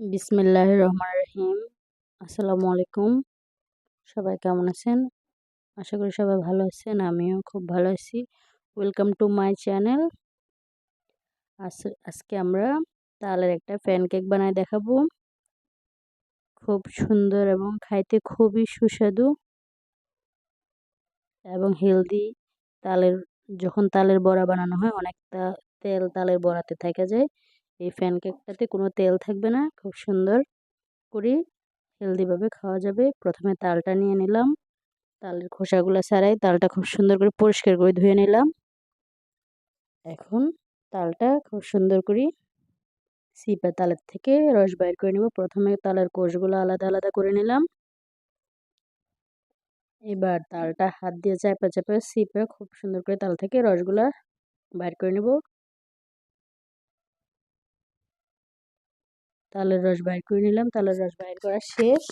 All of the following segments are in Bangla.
বিসমিল্লাহ রহমান রহিম। আসসালামু আলাইকুম। সবাই কেমন আছেন? আশা করি সবাই ভালো আছেন, আমিও খুব ভালো আছি। ওয়েলকাম টু মাই চ্যানেল আজকে আমরা তালের একটা প্যান কেক বানায় দেখাবো। খুব সুন্দর এবং খাইতে খুবই সুস্বাদু এবং হেলদি তালের, যখন তালের বড়া বানানো হয়, অনেকটা তেল তালের বড়াতে থেকে যায়। এই প্যানকেকটাতে কোনো তেল থাকবে না, খুব সুন্দর করে হেলদিভাবে খাওয়া যাবে। প্রথমে তালটা নিয়ে নিলাম, তালের খোসাগুলো ছাড়াই তালটা খুব সুন্দর করে পরিষ্কার করে ধুয়ে নিলাম। এখন তালটা খুব সুন্দর করে সিপা তালের থেকে রস বাইর করে নেব। প্রথমে তালের কোষগুলো আলাদা আলাদা করে নিলাম। এবার তালটা হাত দিয়ে চাপে চাপে সিপে খুব সুন্দর করে তাল থেকে রসগুলা বাইর করে নেব। তালের রস বাইর করে নিলাম। তালের রস বাইর করা শেষ।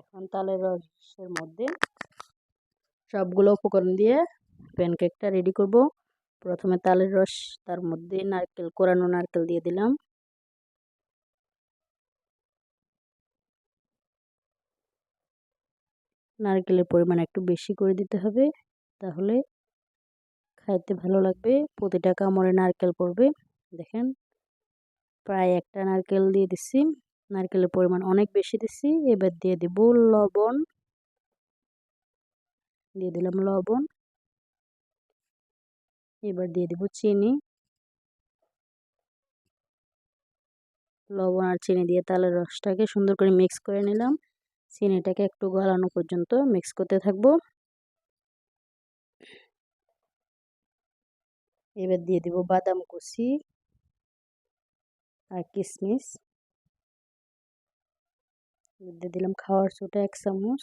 এখন তালের রসের মধ্যে সবগুলো উপকরণ দিয়ে প্যানকেকটা রেডি করব। প্রথমে তালের রস, তার মধ্যে নারকেল, কোরানো নারকেল দিয়ে দিলাম। নারকেলের পরিমাণ একটু বেশি করে দিতে হবে, তাহলে খাইতে ভালো লাগবে। প্রতিটা কামড়ে নারকেল পড়বে। দেখেন প্রায় একটা নারকেল দিয়ে দিচ্ছি নারকেলের পরিমাণ অনেক বেশি দিচ্ছি এবার দিয়ে দিব লবণ। দিয়ে দিলাম লবণ। এবার দিয়ে দেব চিনি। লবণ আর চিনি দিয়ে তালের রসটাকে সুন্দর করে মিক্স করে নিলাম। চিনিটাকে একটু গলানো পর্যন্ত মিক্স করতে থাকব। এবার দিয়ে দেব বাদাম কুচি। আর কিশমিশ দিয়ে দিলাম খাওয়ার সোটা এক চামচ।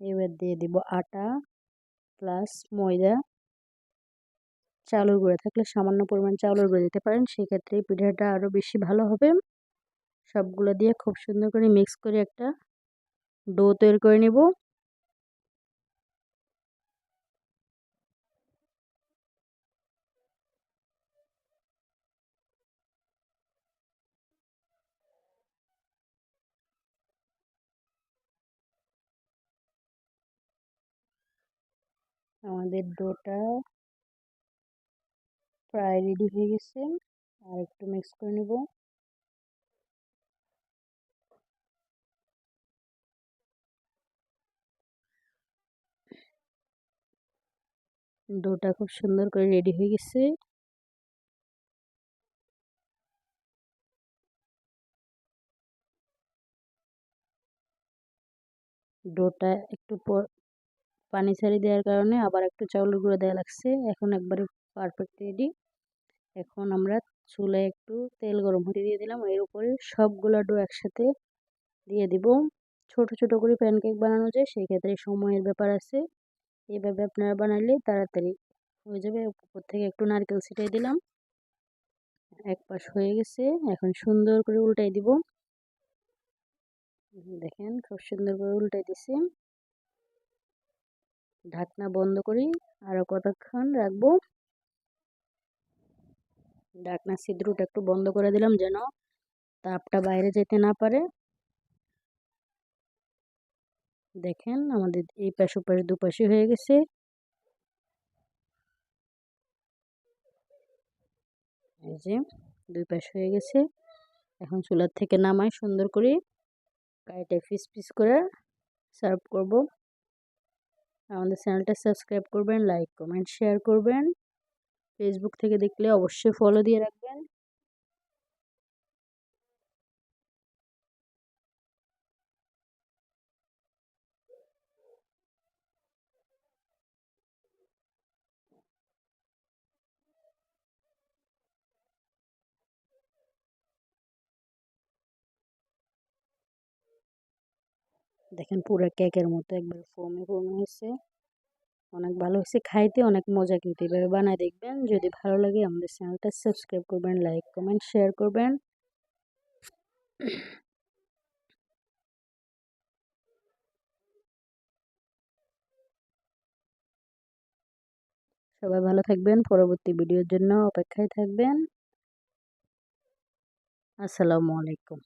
এবার দিয়ে দিব আটা প্লাস ময়দা। চাউলের গুঁড়া থাকলে সামান্য পরিমাণ চাউলের গুঁড়ো দিতে পারেন, সেক্ষেত্রে পিঠাটা আরও বেশি ভালো হবে। সবগুলো দিয়ে খুব সুন্দর করে মিক্স করে একটা ডো তৈরি করে নেব। আমাদের ডোটা প্রায় রেডি হয়ে গেছে। আর একটু মিক্স করে নেব। ডোটা খুব সুন্দর করে রেডি হয়ে গেছে। ডোটা একটু পর পানি ছাড়ি দেওয়ার কারণে আবার একটু চাউলের গুঁড়ো দেওয়া লাগছে। এখন একবারে পারফেক্ট রেডি এখন আমরা চুলায় একটু তেল গরম হতে দিয়ে দিলাম। এর উপরে সবগুলো ডো একসাথে দিয়ে দিব। ছোট ছোট করে প্যানকেক বানানো যায় সেই ক্ষেত্রে সময়ের ব্যাপার আছে। এইভাবে আপনারা বানালে তাড়াতাড়ি হয়ে যাবে। উপর থেকে একটু নারকেল ছিটাই দিলাম। এক পাশ হয়ে গেছে। এখন সুন্দর করে উল্টাই দিব। দেখেন খুব সুন্দর করে উল্টাই দিছি। ঢাকনা বন্ধ করি আরও কতক্ষণ রাখব? ঢাকনা ছিদ্রটা একটু বন্ধ করে দিলাম যেন তাপটা বাইরে যেতে না পারে। দেখেন আমাদের এই পাশ ওপাশ দুপাশে হয়ে গেছে। এই যে দুই পাশ হয়ে গেছে। এখন চুলার থেকে নামাই সুন্দর করে, কাইটে পিস পিস করে সার্ভ করব। আমাদের চ্যানেলটা সাবস্ক্রাইব করবেন লাইক কমেন্ট শেয়ার করবেন। ফেসবুক থেকে দেখলে অবশ্যই ফলো দিয়ে রাখবেন। দেখেন পুরো কেকের মতো একবার ফোমে ফোমে হয়েছে। অনেক ভালো হয়েছে খাইতে, অনেক মজা কিন্তু। এভাবে বানায় দেখবেন। যদি ভালো লাগে আমাদের চ্যানেলটা সাবস্ক্রাইব করবেন লাইক কমেন্ট শেয়ার করবেন। সবাই ভালো থাকবেন, পরবর্তী ভিডিওর জন্য অপেক্ষায় থাকবেন। আসসালামু আলাইকুম।